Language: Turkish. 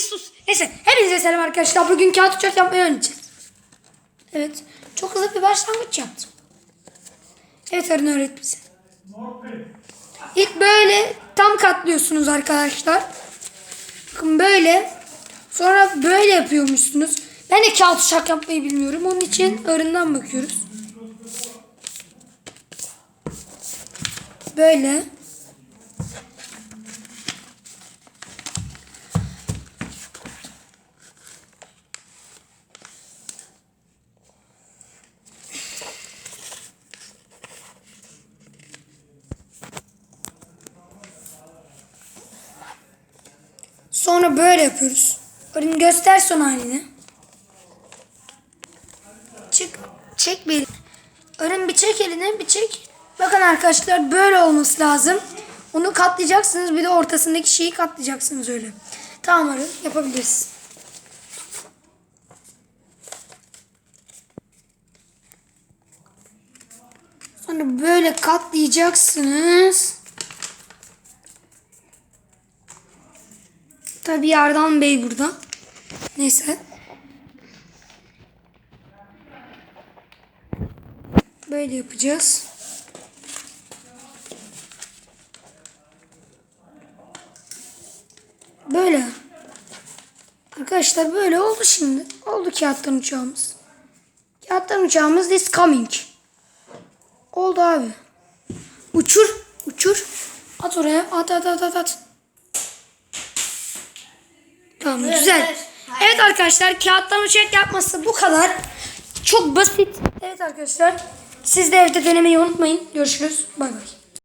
bir sus. Neyse hepinize selam arkadaşlar. Bugün kağıt uçak yapmayı öğreneceğiz. Evet. Çok hızlı bir başlangıç yaptım. Evet Arın öğret bize. İlk böyle tam katlıyorsunuz arkadaşlar. Bakın böyle. Sonra böyle yapıyormuşsunuz. Ben de kağıt uçak yapmayı bilmiyorum. Onun için Arın'dan bakıyoruz. Böyle. Sonra böyle yapıyoruz. Arın göster son halini. Çık. Çek bir. Arın bir çek elini bir çek. Bakın arkadaşlar böyle olması lazım. Onu katlayacaksınız. Bir de ortasındaki şeyi katlayacaksınız öyle. Tamam Arın yapabiliriz. Sonra böyle katlayacaksınız. Tabi Yardan Bey burada. Neyse. Böyle yapacağız. Böyle. Arkadaşlar böyle oldu şimdi. Oldu kağıttan uçağımız. Kağıttan uçağımız is coming. Oldu abi. Uçur. Uçur. At oraya. At at at at at. Tamam güzel. Evet arkadaşlar kağıttan uçak yapması bu kadar. Çok basit. Evet arkadaşlar siz de evde denemeyi unutmayın. Görüşürüz. Bay bay.